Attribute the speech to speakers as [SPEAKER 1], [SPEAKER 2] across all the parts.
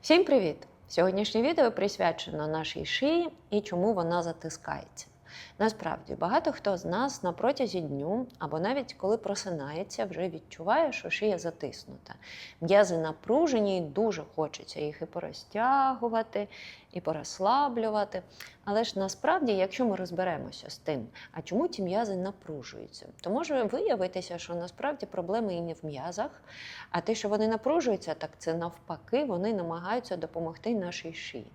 [SPEAKER 1] Всім привіт! Сьогоднішнє відео присвячено нашій шиї і чому вона затискається. Насправді, багато хто з нас на протязі дню або навіть коли просинається, вже відчуває, що шия затиснута. М'язи напружені, і дуже хочеться їх і порозтягувати, і порозслаблювати. Але ж насправді, якщо ми розберемося з тим, а чому ті м'язи напружуються, то може виявитися, що насправді проблеми і не в м'язах, а те, що вони напружуються, так це навпаки, вони намагаються допомогти нашій шиї.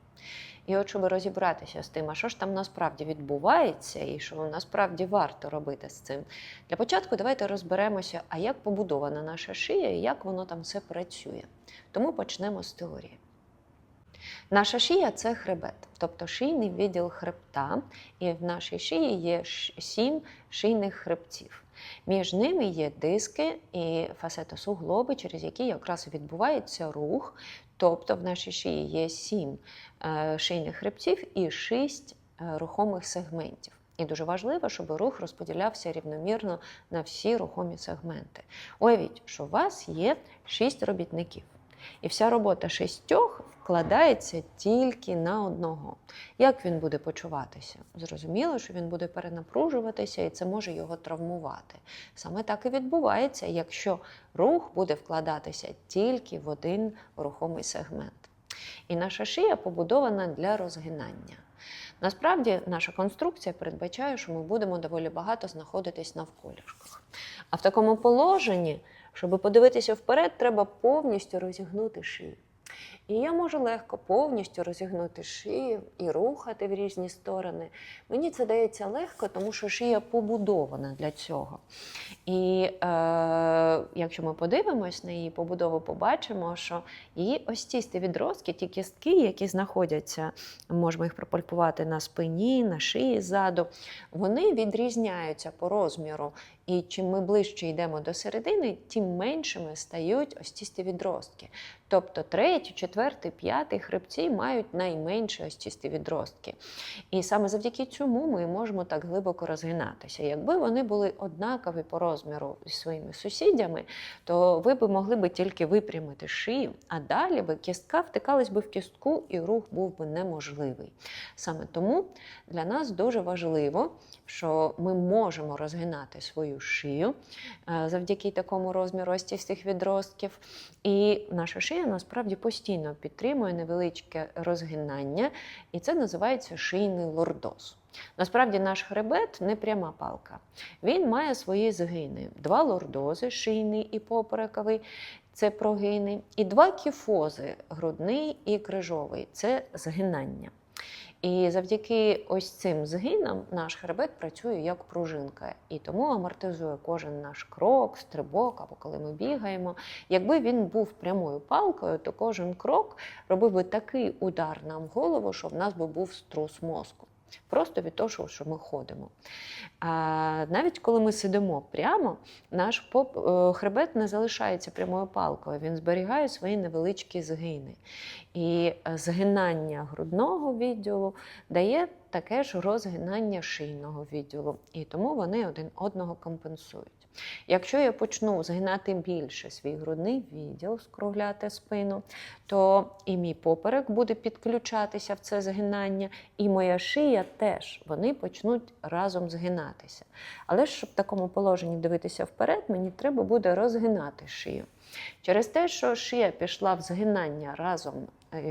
[SPEAKER 1] І от щоб розібратися з тим, а що ж там насправді відбувається, і що насправді варто робити з цим. Для початку давайте розберемося, а як побудована наша шия і як воно там все працює. Тому почнемо з теорії. Наша шия це хребет, тобто шийний відділ хребта, і в нашій шиї є сім шийних хребців. Між ними є диски і фасетосуглоби, через які якраз відбувається рух. Тобто в нашій шиї є сім шийних хребців і шість е, рухомих сегментів. І дуже важливо, щоб рух розподілявся рівномірно на всі рухомі сегменти. Уявіть, що у вас є шість робітників. І вся робота шістьох вкладається тільки на одного. Як він буде почуватися? Зрозуміло, що він буде перенапружуватися і це може його травмувати. Саме так і відбувається, якщо рух буде вкладатися тільки в один рухомий сегмент. І наша шия побудована для розгинання. Насправді, наша конструкція передбачає, що ми будемо доволі багато знаходитись навколішках. А в такому положенні, щоб подивитися вперед, треба повністю розігнути шию. І я можу легко повністю розігнути шию і рухати в різні сторони. Мені це дається легко, тому що шия побудована для цього. І е, якщо ми подивимось на її побудову, побачимо, що її ось ці відростки, ті кістки, які знаходяться, можемо їх пропальпувати на спині, на шиї ззаду, вони відрізняються по розміру. І чим ми ближче йдемо до середини, тим меншими стають ось ці відростки. Тобто третій, четвертий, п'ятий хребці мають найменші ось ці відростки. І саме завдяки цьому ми можемо так глибоко розгинатися. Якби вони були однакові по розміру зі своїми сусідями, то ви б могли б тільки випрямити шию, а далі би кістка втикалась би в кістку, і рух був би неможливий. Саме тому для нас дуже важливо, що ми можемо розгинати свою шию е, завдяки такому розміру ось цих відростків. І наша шия насправді постійно підтримує невеличке розгинання, і це називається шийний лордоз. Насправді наш хребет не пряма палка. Він має свої згини: два лордози, шийний і поперековий. Це прогини, і два кіфози грудний і крижовий це згинання. І завдяки ось цим згинам наш хребет працює як пружинка, і тому амортизує кожен наш крок, стрибок або коли ми бігаємо. Якби він був прямою палкою, то кожен крок робив би такий удар нам в голову, що в нас би був струс мозку. Просто від того, що ми ходимо. А Навіть коли ми сидимо прямо, наш поп, е, хребет не залишається прямою палкою, він зберігає свої невеличкі згини. І згинання грудного відділу дає таке ж розгинання шийного відділу. І тому вони один одного компенсують. Якщо я почну згинати більше свій грудний відділ, скругляти спину, то і мій поперек буде підключатися в це згинання, і моя шия теж вони почнуть разом згинатися. Але щоб в такому положенні дивитися вперед, мені треба буде розгинати шию. Через те, що шия пішла в згинання разом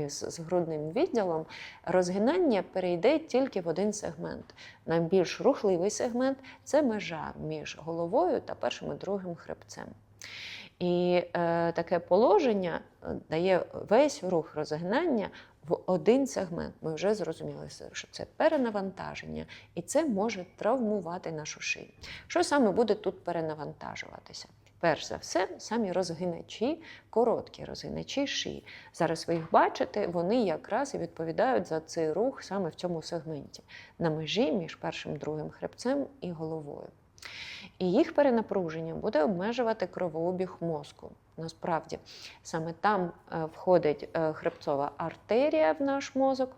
[SPEAKER 1] з грудним відділом, розгинання перейде тільки в один сегмент. Найбільш рухливий сегмент це межа між головою та першим і другим хребцем. І е, таке положення е, дає весь рух розгинання в один сегмент. Ми вже зрозуміли, що це перенавантаження, і це може травмувати нашу шию. Що саме буде тут перенавантажуватися? Перш за все, самі розгиначі, короткі розгиначі шиї. Зараз ви їх бачите, вони якраз і відповідають за цей рух саме в цьому сегменті, на межі між першим другим хребцем і головою. І їх перенапруження буде обмежувати кровообіг мозку. Насправді, саме там е, входить е, хребцова артерія в наш мозок.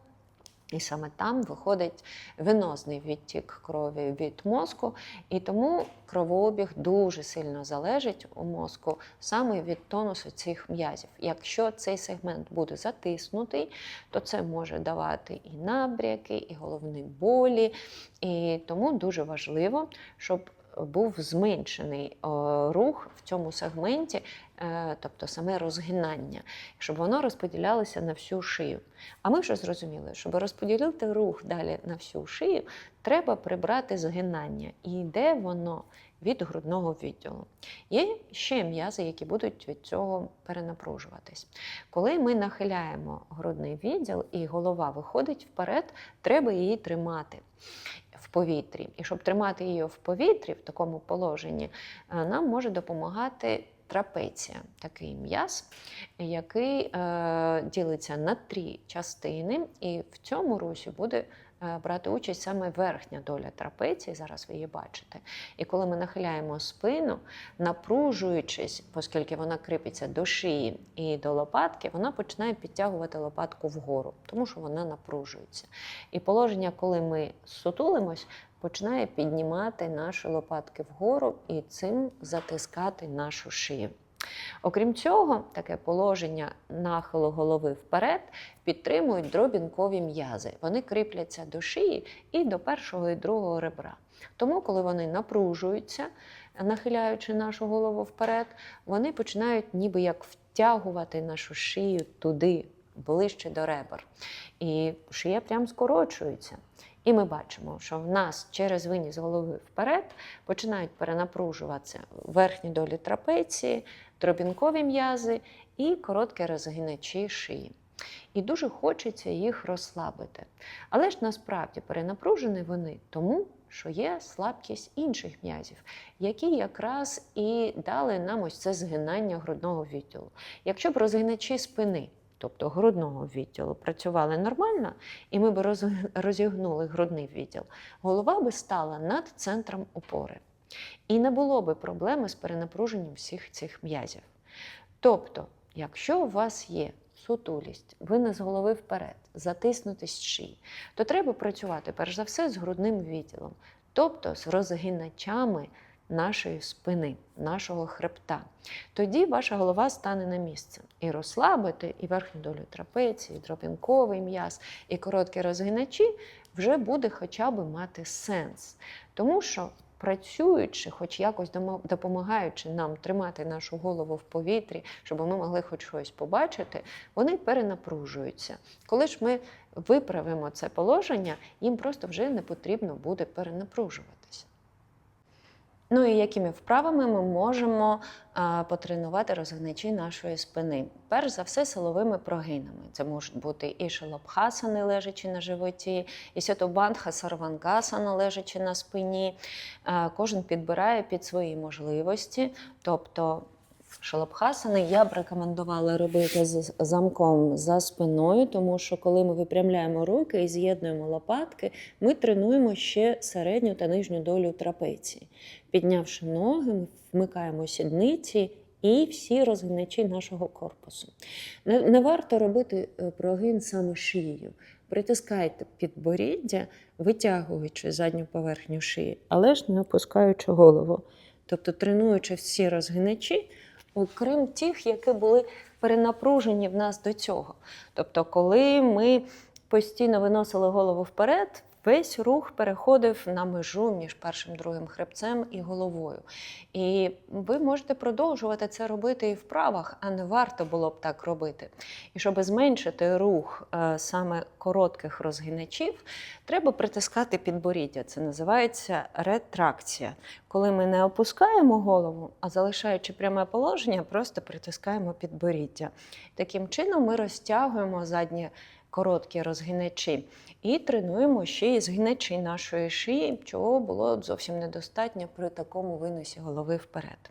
[SPEAKER 1] І саме там виходить венозний відтік крові від мозку, і тому кровообіг дуже сильно залежить у мозку саме від тонусу цих м'язів. Якщо цей сегмент буде затиснутий, то це може давати і набряки, і головні болі. І тому дуже важливо, щоб був зменшений е, рух в цьому сегменті, е, тобто саме розгинання, щоб воно розподілялося на всю шию. А ми вже зрозуміли, щоб розподілити рух далі на всю шию, треба прибрати згинання. І де воно від грудного відділу. Є ще м'язи, які будуть від цього перенапружуватись. Коли ми нахиляємо грудний відділ і голова виходить вперед, треба її тримати в повітрі. І щоб тримати її в повітрі в такому положенні, е, нам може допомагати трапеція, такий м'яз, який е, ділиться на три частини, і в цьому русі буде е, брати участь саме верхня доля трапеції, зараз ви її бачите. І коли ми нахиляємо спину, напружуючись, оскільки вона кріпиться до шиї і до лопатки, вона починає підтягувати лопатку вгору, тому що вона напружується. І положення, коли ми сутулимось, починає піднімати наші лопатки вгору і цим затискати нашу шию. Окрім цього, таке положення нахилу голови вперед підтримують дробінкові м'язи. Вони кріпляться до шиї і до першого і другого ребра. Тому, коли вони напружуються, нахиляючи нашу голову вперед, вони починають ніби як втягувати нашу шию туди, ближче до ребер. І шия прям скорочується. І ми бачимо, що в нас через виніс голови вперед починають перенапружуватися верхні долі трапеції, дробінкові м'язи і короткі розгиначі шиї. І дуже хочеться їх розслабити. Але ж насправді перенапружені вони тому, що є слабкість інших м'язів, які якраз і дали нам ось це згинання грудного відділу. Якщо б розгиначі спини тобто грудного відділу, працювали нормально, і ми б розігнули грудний відділ, голова би стала над центром опори. І не було би проблеми з перенапруженням всіх цих м'язів. Тобто, якщо у вас є сутулість, винес голови вперед, затиснутість шиї, то треба працювати перш за все з грудним відділом, тобто з розгиначами нашої спини, нашого хребта. Тоді ваша голова стане на місце. І розслабити і верхню долю трапеції, і дробінковий м'яз, і короткі розгиначі вже буде хоча б мати сенс. Тому що працюючи, хоч якось допомагаючи нам тримати нашу голову в повітрі, щоб ми могли хоч щось побачити, вони перенапружуються. Коли ж ми виправимо це положення, їм просто вже не потрібно буде перенапружуватися. Ну і якими вправами ми можемо а, потренувати розгиначі нашої спини? Перш за все, силовими прогинами. Це можуть бути і шалабхасани, лежачи на животі, і сятубандха сарвангасана, лежачи на спині. А, кожен підбирає під свої можливості. Тобто Шалабхасани я б рекомендувала робити з замком за спиною, тому що коли ми випрямляємо руки і з'єднуємо лопатки, ми тренуємо ще середню та нижню долю трапеції. Піднявши ноги, ми вмикаємо сідниці і всі розгиначі нашого корпусу. Не, не варто робити е, прогин саме шиєю. Притискайте підборіддя, витягуючи задню поверхню шиї, але ж не опускаючи голову. Тобто тренуючи всі розгиначі, окрім тих, які були перенапружені в нас до цього. Тобто, коли ми постійно виносили голову вперед, весь рух переходив на межу між першим другим хребцем і головою. І ви можете продовжувати це робити і в правах, а не варто було б так робити. І щоб зменшити рух е, саме коротких розгиначів, треба притискати підборіддя. Це називається ретракція. Коли ми не опускаємо голову, а залишаючи пряме положення, просто притискаємо підборіддя. Таким чином ми розтягуємо задні короткі розгиначі і тренуємо ще й згиначі нашої шиї, чого було зовсім недостатньо при такому виносі голови вперед.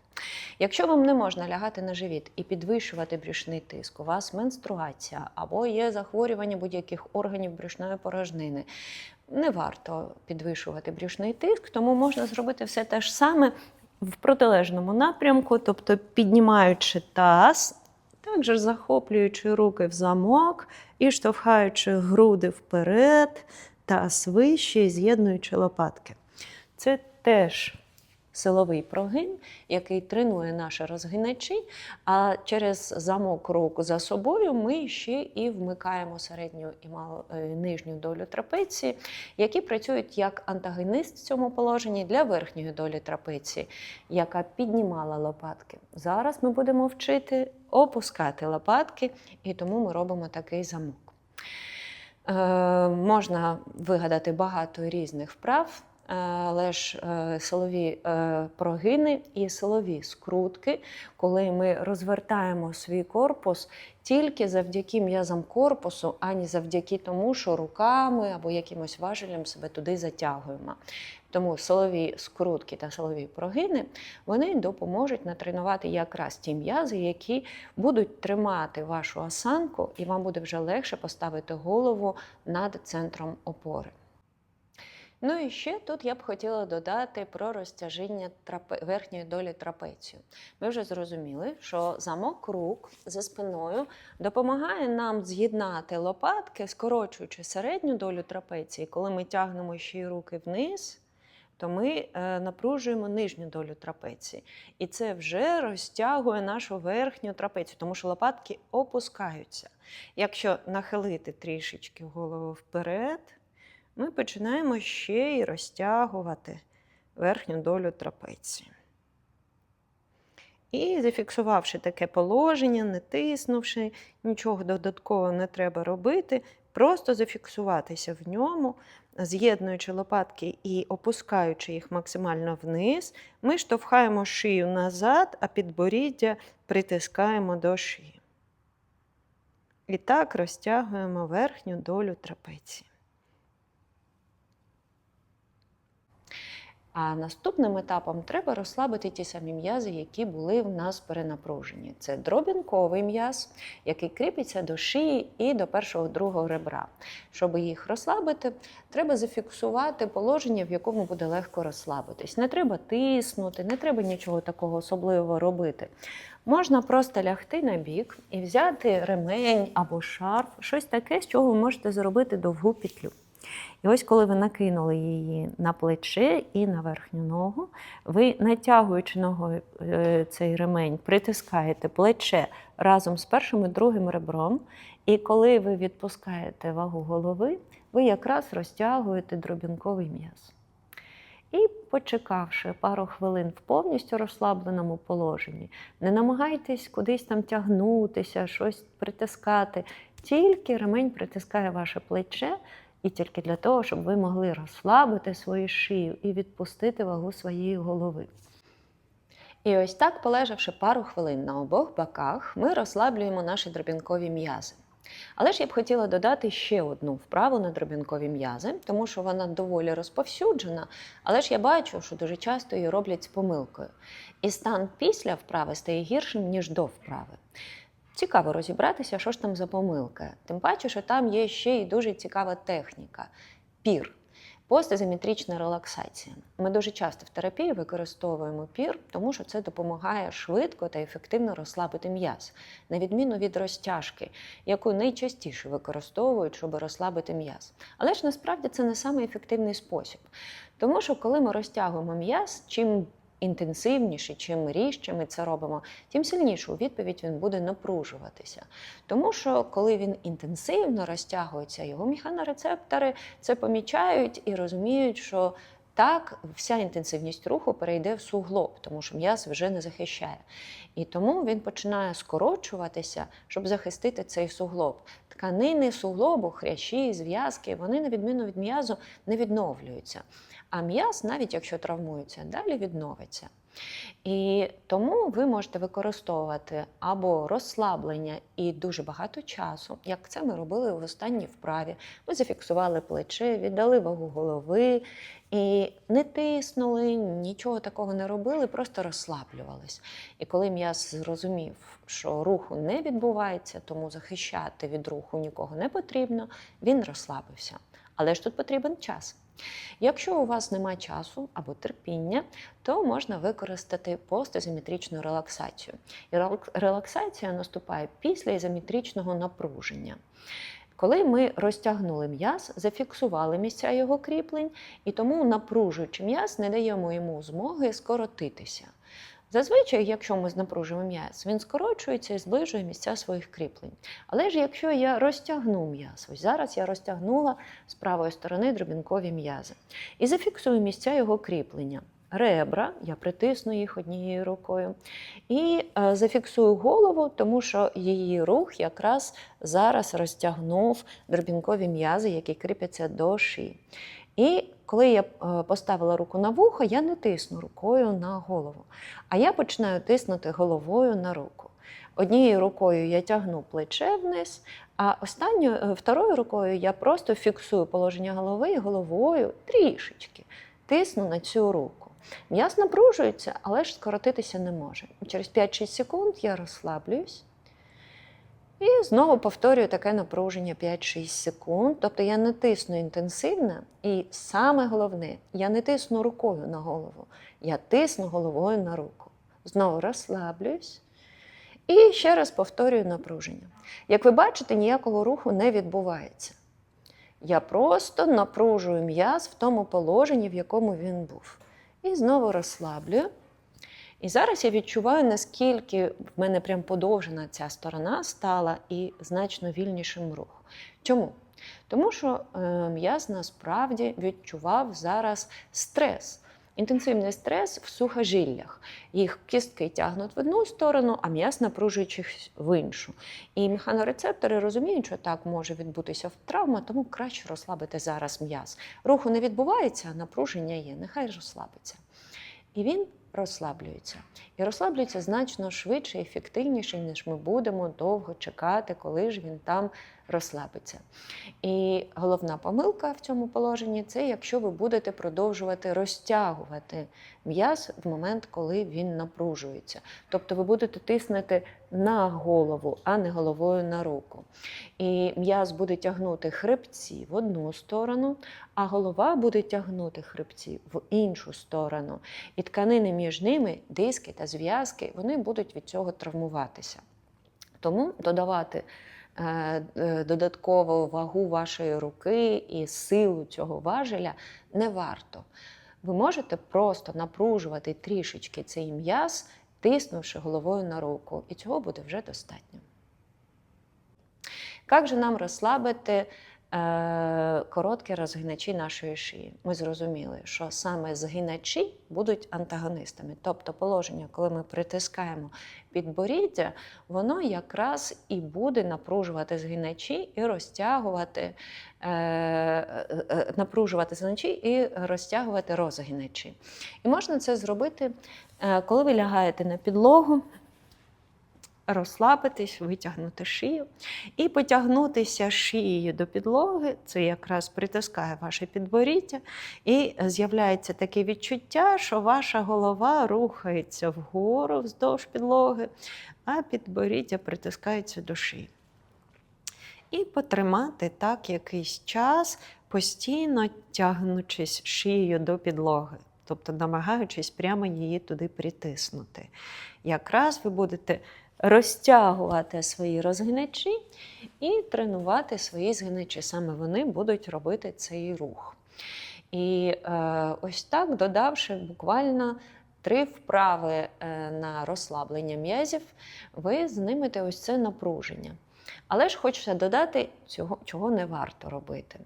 [SPEAKER 1] Якщо вам не можна лягати на живіт і підвищувати брюшний тиск, у вас менструація або є захворювання будь-яких органів брюшної порожнини, не варто підвищувати брюшний тиск, тому можна зробити все те ж саме в протилежному напрямку, тобто піднімаючи таз та
[SPEAKER 2] Також захоплюючи руки в замок і штовхаючи груди вперед та свище, і з'єднуючи лопатки. Це теж
[SPEAKER 1] Силовий прогин, який тренує наші розгиначі, а через замок рук за собою ми ще і вмикаємо середню і мал- е, нижню долю трапеції, які працюють як антагонист в цьому положенні для верхньої долі трапеції, яка піднімала лопатки. Зараз ми будемо вчити опускати лопатки, і тому ми робимо такий замок. Е, можна вигадати багато різних вправ, але ж е, силові е, прогини і силові скрутки, коли ми розвертаємо свій корпус тільки завдяки м'язам корпусу, а не завдяки тому, що руками або якимось важелем себе туди затягуємо. Тому силові скрутки та силові прогини вони допоможуть натренувати якраз ті м'язи, які будуть тримати вашу осанку, і вам буде вже легше поставити голову над центром опори. Ну і ще тут я б хотіла додати про розтяжіння трапе... верхньої долі трапецію. Ми вже зрозуміли, що замок рук за спиною допомагає нам з'єднати лопатки, скорочуючи середню долю трапеції. Коли ми тягнемо ще й руки вниз, то ми е, напружуємо нижню долю трапеції. І це вже розтягує нашу верхню трапецію, тому що лопатки опускаються. Якщо нахилити трішечки голову вперед, ми починаємо ще й розтягувати верхню долю трапеції. І зафіксувавши таке положення, не тиснувши, нічого додатково не треба робити, просто зафіксуватися в ньому, з'єднуючи лопатки і опускаючи їх максимально вниз, ми штовхаємо шию назад, а підборіддя притискаємо до шиї. І так розтягуємо верхню долю трапеції. А наступним етапом треба розслабити ті самі м'язи, які були в нас перенапружені. Це дробінковий м'яз, який кріпиться до шиї і до першого другого ребра. Щоб їх розслабити, треба зафіксувати положення, в якому буде легко розслабитись. Не треба тиснути, не треба нічого такого особливого робити. Можна просто лягти на бік і взяти ремень або шарф, щось таке, з чого ви можете зробити довгу петлю. І ось, коли ви накинули її на плече і на верхню ногу, ви, натягуючи ногою е, цей ремень, притискаєте плече разом з першим і другим ребром. І коли ви відпускаєте вагу голови, ви якраз розтягуєте дробінковий м'яз. І, почекавши пару хвилин в повністю розслабленому положенні, не намагайтесь кудись там тягнутися, щось притискати. Тільки ремень притискає ваше плече, і тільки для того, щоб ви могли розслабити свою шию і відпустити вагу своєї голови. І ось так, полежавши пару хвилин на обох боках, ми розслаблюємо наші дробінкові м'язи. Але ж я б хотіла додати ще одну вправу на дробінкові м'язи, тому що вона доволі розповсюджена, але ж я бачу, що дуже часто її роблять з помилкою. І стан після вправи стає гіршим, ніж до вправи. Цікаво розібратися, що ж там за помилка. Тим паче, що там є ще й дуже цікава техніка пір. Постизометрична релаксація. Ми дуже часто в терапії використовуємо пір, тому що це допомагає швидко та ефективно розслабити м'яз, на відміну від розтяжки, яку найчастіше використовують, щоб розслабити м'яз. Але ж насправді це не самий ефективний спосіб. Тому що коли ми розтягуємо м'яз, чим інтенсивніше, чим ріжче ми це робимо, тим сильніше у відповідь він буде напружуватися. Тому що коли він інтенсивно розтягується, його механорецептори це помічають і розуміють, що так вся інтенсивність руху перейде в суглоб, тому що м'яз вже не захищає. І тому він починає скорочуватися, щоб захистити цей суглоб. Тканини суглобу, хрящі, зв'язки, вони, на відміну від м'язу, не відновлюються. А м'яз, навіть якщо травмується, далі відновиться. І тому ви можете використовувати або розслаблення і дуже багато часу, як це ми робили в останній вправі. Ми зафіксували плече, віддали вагу голови і не тиснули, нічого такого не робили, просто розслаблювались. І коли м'яз зрозумів, що руху не відбувається, тому захищати від руху нікого не потрібно, він розслабився. Але ж тут потрібен час. Якщо у вас немає часу або терпіння, то можна використати постізометричну релаксацію. І релаксація наступає після ізометричного напруження. Коли ми розтягнули м'яз, зафіксували місця його кріплень, і тому напружуючи м'яз, не даємо йому змоги скоротитися. Зазвичай, якщо ми напружуємо м'яз, він скорочується і зближує місця своїх кріплень. Але ж якщо я розтягну м'яз, ось зараз я розтягнула з правої сторони дробінкові м'язи і зафіксую місця його кріплення. Ребра, я притисну їх однією рукою, і е, зафіксую голову, тому що її рух якраз зараз розтягнув дробінкові м'язи, які кріпляться до шиї. І коли я е, поставила руку на вухо, я не тисну рукою на голову, а я починаю тиснути головою на руку. Однією рукою я тягну плече вниз, а останньою е, второю рукою я просто фіксую положення голови і головою трішечки тисну на цю руку. М'яз напружується, але ж скоротитися не може. Через 5-6 секунд я розслаблююсь. І знову повторюю таке напруження 5-6 секунд. Тобто я не тисну інтенсивно, і саме головне, я не тисну рукою на голову, я тисну головою на руку. Знову розслаблююсь. І ще раз повторюю напруження. Як ви бачите, ніякого руху не відбувається. Я просто напружую м'яз в тому положенні, в якому він був. І знову розслаблюю. І зараз я відчуваю, наскільки в мене прям подовжена ця сторона стала і значно вільнішим рух. Чому? Тому що е, м'яз насправді відчував зараз стрес. Інтенсивний стрес в сухожиллях. Їх кістки тягнуть в одну сторону, а м'яз напружують їх в іншу. І механорецептори розуміють, що так може відбутися травма, тому краще розслабити зараз м'яз. Руху не відбувається, а напруження є. Нехай розслабиться. І він розслаблюється. І розслаблюється значно швидше і ефективніше, ніж ми будемо довго чекати, коли ж він там розслабиться. І головна помилка в цьому положенні це якщо ви будете продовжувати розтягувати м'яз в момент, коли він напружується. Тобто ви будете тиснути на голову, а не головою на руку. І м'яз буде тягнути хребці в одну сторону, а голова буде тягнути хребці в іншу сторону. І тканини між ними, диски та зв'язки, вони будуть від цього травмуватися. Тому додавати е, е, додаткову вагу вашої руки і силу цього важеля не варто. Ви можете просто напружувати трішечки цей м'яз, тиснувши головою на руку, і цього буде вже достатньо. Як же нам розслабити короткі розгиначі нашої шиї? Ми зрозуміли, що саме згиначі будуть антагонистами. Тобто положення, коли ми притискаємо підборіддя, воно якраз і буде напружувати згиначі і розтягувати, е, е, е, напружувати згиначі і розтягувати розгиначі. І можна це зробити, е, коли ви лягаєте на підлогу розслабитись, витягнути шию і потягнутися шиєю до підлоги. Це якраз притискає ваше підборіддя, і з'являється таке відчуття, що ваша голова рухається вгору вздовж підлоги, а підборіддя притискається до шиї. І потримати так якийсь час, постійно тягнучись шиєю до підлоги, тобто намагаючись прямо її туди притиснути. Якраз ви будете розтягувати свої розгничі і тренувати свої згиначі. Саме вони будуть робити цей рух. І е, ось так, додавши буквально три вправи е, на розслаблення м'язів, ви знимете ось це напруження. Але ж хочеться додати, цього, чого не варто робити.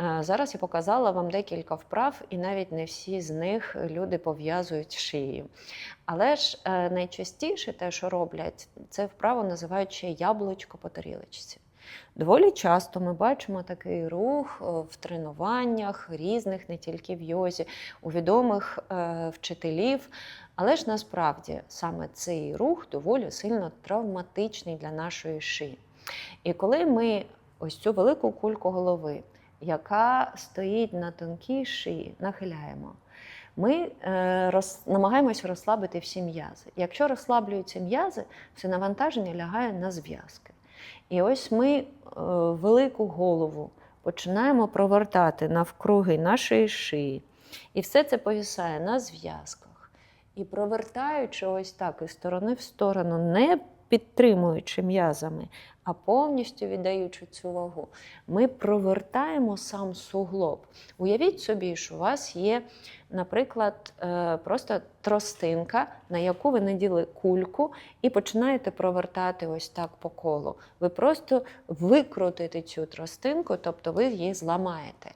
[SPEAKER 1] Е, Зараз я показала вам декілька вправ, і навіть не всі з них люди пов'язують шию. Але ж е, найчастіше те, що роблять, це вправо називають ще яблучко по тарілочці. Доволі часто ми бачимо такий рух е, в тренуваннях різних, не тільки в йозі, у відомих вчителів. Але ж насправді саме цей рух доволі сильно травматичний для нашої шиї. І коли ми ось цю велику кульку голови, яка стоїть на тонкій шиї, нахиляємо, ми е, роз, намагаємося розслабити всі м'язи. Якщо розслаблюються м'язи, все навантаження лягає на зв'язки. І ось ми е, велику голову починаємо провертати навкруги нашої шиї. І все це повісає на зв'язках. І провертаючи ось так із сторони в сторону, не підтримуючи м'язами, а повністю віддаючи цю вагу, ми провертаємо сам суглоб. Уявіть собі, що у вас є, наприклад, е, просто тростинка, на яку ви наділи кульку, і починаєте провертати ось так по колу. Ви просто викрутите цю тростинку, тобто ви її зламаєте.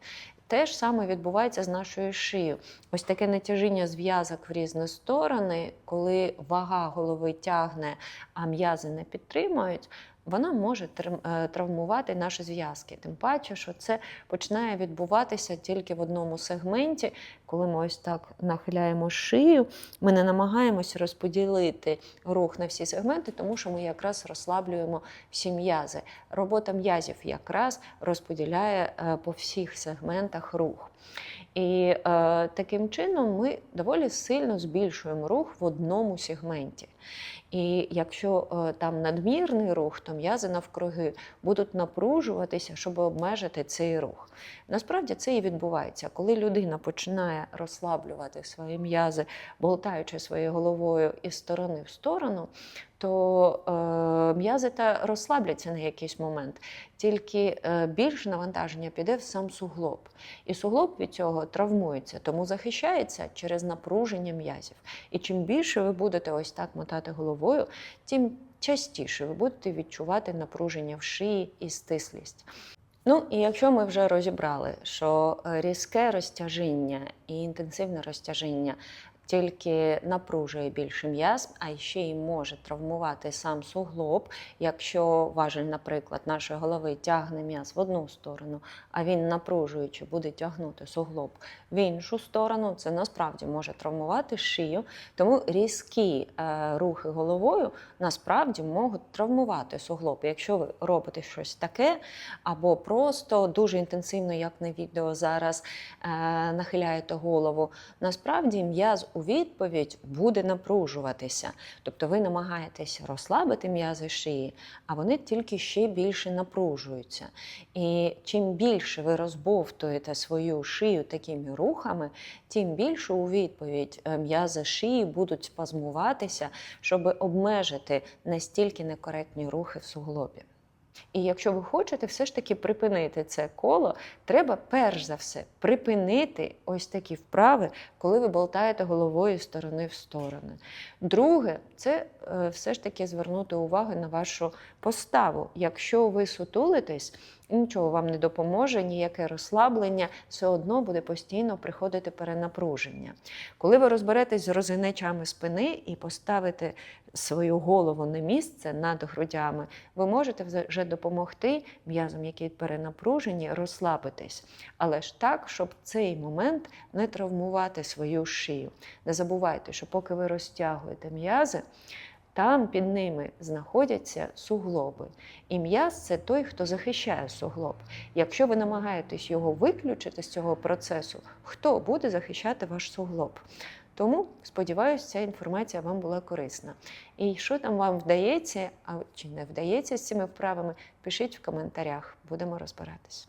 [SPEAKER 1] Те ж саме відбувається з нашою шиєю. Ось таке натяжіння зв'язок в різні сторони, коли вага голови тягне, а м'язи не підтримують, вона може е, травмувати наші зв'язки. Тим паче, що це починає відбуватися тільки в одному сегменті, коли ми ось так нахиляємо шию, ми не намагаємося розподілити рух на всі сегменти, тому що ми якраз розслаблюємо всі м'язи. Робота м'язів якраз розподіляє е, по всіх сегментах рух. І е, таким чином ми доволі сильно збільшуємо рух в одному сегменті. І якщо е, там надмірний рух, то м'язи навкруги будуть напружуватися, щоб обмежити цей рух. Насправді це і відбувається. Коли людина починає розслаблювати свої м'язи, болтаючи своєю головою із сторони в сторону, то е, м'язи та розслабляться на якийсь момент. Тільки е, більше навантаження піде в сам суглоб. І суглоб від цього травмується, тому захищається через напруження м'язів. І чим більше ви будете ось так мотати головою, тим частіше ви будете відчувати напруження в шиї і стислість. Ну і якщо ми вже розібрали, що е, різке розтяжіння і інтенсивне розтяжіння тільки напружує більше м'яз, а ще й може травмувати сам суглоб, якщо важель, наприклад, нашої голови тягне м'яз в одну сторону, а він напружуючи буде тягнути суглоб в іншу сторону, це насправді може травмувати шию. Тому різкі е, рухи головою насправді можуть травмувати суглоб. Якщо ви робите щось таке, або просто дуже інтенсивно, як на відео зараз, е, нахиляєте голову, насправді м'яз у відповідь буде напружуватися. Тобто ви намагаєтесь розслабити м'язи шиї, а вони тільки ще більше напружуються. І чим більше ви розбовтуєте свою шию такими рухами, тим більше у відповідь е, м'язи шиї будуть спазмуватися, щоб обмежити настільки некоректні рухи в суглобі. І якщо ви хочете все ж таки припинити це коло, треба перш за все припинити ось такі вправи, коли ви болтаєте головою сторони в сторони. Друге, це е, все ж таки звернути увагу на вашу поставу. Якщо ви сутулитесь, нічого вам не допоможе, ніяке розслаблення, все одно буде постійно приходити перенапруження. Коли ви розберетесь з розгинечами спини і поставите свою голову на місце над грудями, ви можете вже допомогти м'язам, які перенапружені, розслабитись. Але ж так, щоб цей момент не травмувати свою шию. Не забувайте, що поки ви розтягуєте м'язи, там під ними знаходяться суглоби. І м'яз це той, хто захищає суглоб. Якщо ви намагаєтесь його виключити з цього процесу, хто буде захищати ваш суглоб? Тому сподіваюся, ця інформація вам була корисна. І що там вам вдається, а чи не вдається з цими вправами, пишіть в коментарях, будемо розбиратись.